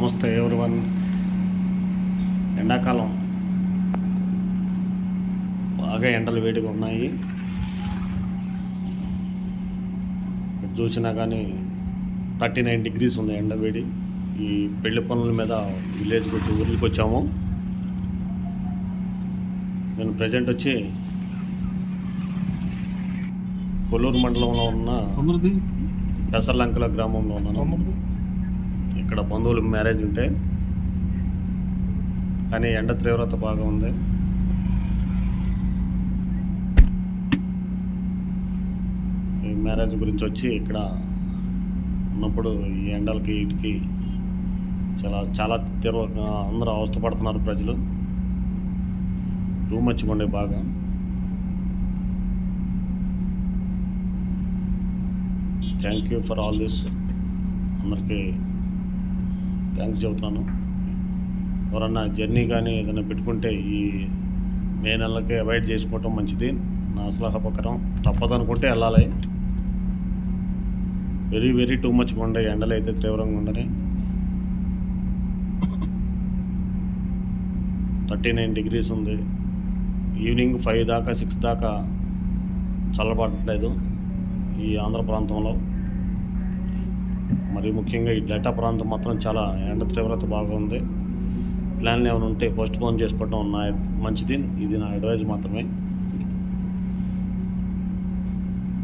నమస్తే ఎవరివన్ ఎండాకాలం బాగా ఎండలు వేడిగా ఉన్నాయి. చూసినా కానీ థర్టీ నైన్ డిగ్రీస్ ఉంది ఎండ వేడి. ఈ పెళ్ళి పనుల మీద విలేజ్కి వచ్చి ఊరికి వచ్చాము. నేను ప్రజెంట్ వచ్చి కొల్లూరు మండలంలో ఉన్న పెసర్లంకల గ్రామంలో ఉన్నాను. ఇక్కడ బంధువులు మ్యారేజ్ ఉంటే కానీ ఎండ తీవ్రత బాగా ఉంది. ఈ మ్యారేజ్ గురించి వచ్చి ఇక్కడ ఉన్నప్పుడు ఈ ఎండలకి వీటికి చాలా చాలా తీవ్ర అందరూ అవస్థపడుతున్నారు ప్రజలు. రూమ్ మచ్ బాగా. Thank you for all this అందరికీ థ్యాంక్స్ చెబుతున్నాను. ఎవరన్నా జర్నీ కానీ ఏదైనా పెట్టుకుంటే ఈ మే నెలకి అవాయిడ్ చేసుకోవటం మంచిది. నా సలహా ప్రకారం తప్పదనుకుంటే వెళ్ళాలి. వెరీ వెరీ టూ మచ్గా ఉండే ఎండలు అయితే తీవ్రంగా ఉండని. థర్టీ నైన్ డిగ్రీస్ ఉంది. ఈవినింగ్ ఫైవ్ దాకా సిక్స్ దాకా చల్లబడట్లేదు ఈ ఆంధ్ర ప్రాంతంలో. మరి ముఖ్యంగా ఈ డేటా ప్రాంతం మాత్రం చాలా ఎండ తీవ్రత బాగా ఉంది. ప్లాన్లు ఏమైనా ఉంటే పోస్ట్ పోన్ చేసుకోవడం నా మంచిది. ఇది నా అడ్వైజ్ మాత్రమే.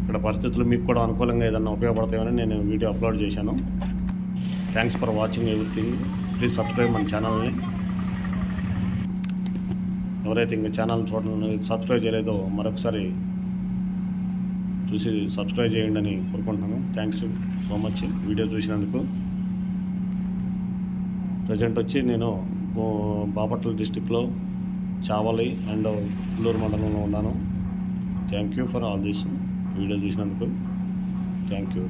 ఇక్కడ పరిస్థితులు మీకు కూడా అనుకూలంగా ఏదైనా ఉపయోగపడతాయని నేను వీడియో అప్లోడ్ చేశాను. Thanks for watching everything please subscribe మన ఛానల్ని. ఎవరైతే ఇంకా ఛానల్ చూడండి సబ్స్క్రైబ్ చేయలేదో మరొకసారి చూసి సబ్స్క్రైబ్ చేయండి అని కోరుకుంటున్నాను. థ్యాంక్స్ సో మచ్ వీడియో చూసినందుకు. ప్రజెంట్ వచ్చి నేను బాపట్ల డిస్టిక్లో చావలి అండ్ పుల్లూరు మండలంలో ఉన్నాను. Thank you for all this video చూసినందుకు. Thank you